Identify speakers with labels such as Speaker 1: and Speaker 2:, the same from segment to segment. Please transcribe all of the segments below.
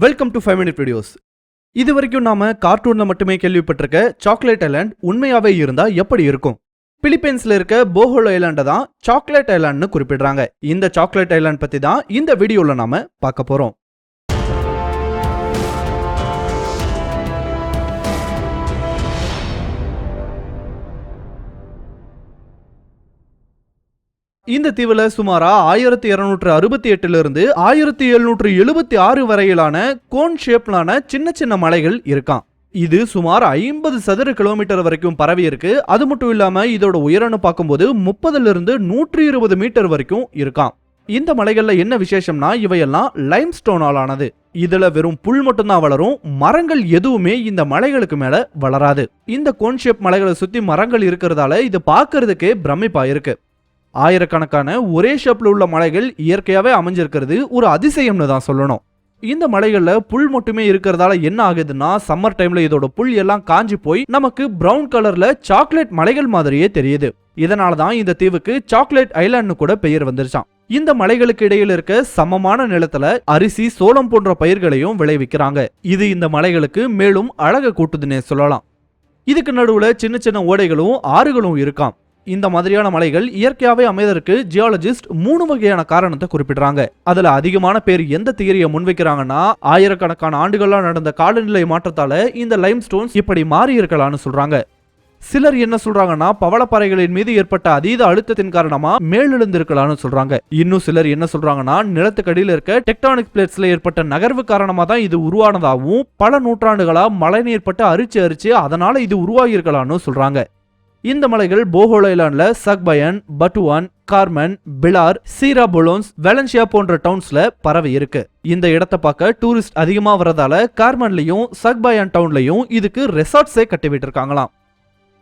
Speaker 1: Welcome to five minute videos இது வரைக்கும் நாம கார்ட்டூன்ல மட்டுமே கேள்விப்பட்டிருக்க சாக்லேட் ஐலாண்ட் உண்மையாவே இருந்தா எப்படி இருக்கும்? பிலிப்பைன்ஸ்ல இருக்க போஹோல் ஐலாண்டை தான் சாக்லேட் ஐலாண்ட்னு குறிப்பிடுறாங்க. இந்த சாக்லேட் ஐலாண்ட் பத்தி தான் இந்த வீடியோல நாம பார்க்க போறோம். இந்த தீவில் சுமாரா ஆயிரத்தி இருநூற்று அறுபத்தி எட்டுலேருந்து ஆயிரத்தி எழுநூற்று எழுபத்தி ஆறு வரையிலான கோன் ஷேப்லான சின்ன சின்ன மலைகள் இருக்கான் இது சுமார் ஐம்பது சதுர கிலோமீட்டர் வரைக்கும் பரவி இருக்கு. அது மட்டும் இல்லாம இதோட உயரம்னு பார்க்கும்போது முப்பதுலேருந்து நூற்றி இருபது மீட்டர் வரைக்கும் இருக்கான் இந்த மலைகளில் என்ன விசேஷம்னா இவையெல்லாம் லைம் ஸ்டோனால் ஆனது இதுல வெறும் புல் மட்டும்தான் வளரும். மரங்கள் எதுவுமே இந்த மலைகளுக்கு மேல வளராது. இந்த கோன் ஷேப் மலைகளை சுத்தி மரங்கள் இருக்கிறதால இது பார்க்கறதுக்கே பிரமிப்பா இருக்கு. ஆயிரக்கணக்கான ஒரே ஷேப்பில் உள்ள மலைகள் இயற்கையாகவே அமைஞ்சிருக்கிறது ஒரு அதிசயம்னு தான் சொல்லணும். இந்த மலைகளில் புல் மட்டுமே இருக்கிறதால என்ன ஆகுதுன்னா சம்மர் டைமில் இதோட புல் எல்லாம் காஞ்சி போய் நமக்கு பிரவுன் கலரில் சாக்லேட் மலைகள் மாதிரியே தெரியுது. இதனால தான் இந்த தீவுக்கு சாக்லேட் ஐலாண்ட்னு கூட பெயர் வந்துருச்சாம். இந்த மலைகளுக்கு இடையில் இருக்க சமமான நிலத்துல அரிசி சோளம் போன்ற பயிர்களையும் விளைவிக்கிறாங்க. இது இந்த மலைகளுக்கு மேலும் அழக கூட்டுதுன்னே சொல்லலாம். இதுக்கு நடுவுல சின்ன சின்ன ஓடைகளும் ஆறுகளும் இருக்காம். இந்த மாதிரியான மலைகள் இயற்கையாகவே அமைதற்கு ஜியாலஜிஸ்ட் மூணு வகையான காரணத்தை குறிப்பிடுறாங்க. அதுல அதிகமான பேர் எந்த தியரியை முன்வைக்கிறாங்கன்னா ஆயிரக்கணக்கான ஆண்டுகளாக நடந்த காலநிலை மாற்றத்தால இந்த லைம் ஸ்டோன்ஸ் இப்படி மாறி இருக்கலாம்னு சொல்றாங்க. சிலர் என்ன சொல்றாங்கன்னா பவளப்பாறைகளின் மீது ஏற்பட்ட அதீத அழுத்தத்தின் காரணமா மேலெழுந்திருக்கலாம்னு சொல்றாங்க. இன்னும் சிலர் என்ன சொல்றாங்கன்னா நிலத்துக்கடியில் இருக்க டெக்டானிக் பிளேட்ஸ்ல ஏற்பட்ட நகர்வு காரணமா தான் இது உருவானதாகவும் பல நூற்றாண்டுகளா மழைநீர் பட்டு அரிச்சு அரிச்சு அதனால இது உருவாகியிருக்கலாம்னு சொல்றாங்க. இந்த மலைகள் Bohol Sagbayan Batuan Carmen Pilar Sierra Bullones Valencia போன்ற டவுன்ஸ்ல பரவி இருக்கு. இந்த இடத்தை பார்க்க டூரிஸ்ட் அதிகமா வரதால கார்மன்லயும் சக்பயன் டவுன்லயும் இதுக்கு ரெசார்ட்ஸே கட்டி விட்டுருக்காங்களாம்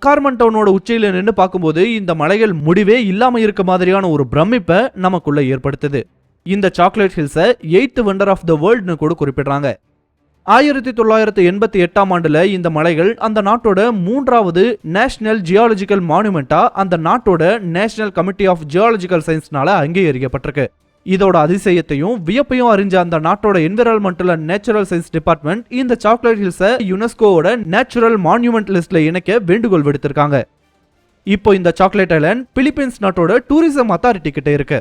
Speaker 1: கார்மன் டவுனோட உச்சியில நின்று பார்க்கும்போது இந்த மலைகள் முடிவே இல்லாம இருக்க மாதிரியான ஒரு பிரமிப்பை நமக்குள்ள ஏற்படுத்துது. இந்த சாக்லேட் ஹில்ஸை எயித்து வண்டர் ஆஃப் த வேர்ல்டுன்னு கூட குறிப்பிடுறாங்க. ஆயிரத்தி தொள்ளாயிரத்தி எண்பத்தி எட்டாம் ஆண்டுல இந்த மலைகள் அந்த நாட்டோட மூன்றாவது நேஷனல் ஜியாலஜிக்கல் மானுமெண்டா அந்த நாட்டோட நேஷனல் கமிட்டி ஆஃப் ஜியாலஜிக்கல் சயின்ஸ்னால அங்கீகரிக்கப்பட்டிருக்கு. இதோட அதிசயத்தையும் வியப்பையும் அறிஞ்ச அந்த நாட்டோட environmental and natural science department இந்த சாக்லேட் ஹில்ஸை யுனெஸ்கோவோட நேச்சுரல் மான்யூமெண்ட் லிஸ்ட்ல இணைக்க வேண்டுகோள் விடுத்திருக்காங்க. இப்போ இந்த சாக்லேட் ஐலண்ட் பிலிப்பைன்ஸ் நாட்டோட டூரிசம் அத்தாரிட்டி கிட்ட இருக்கு.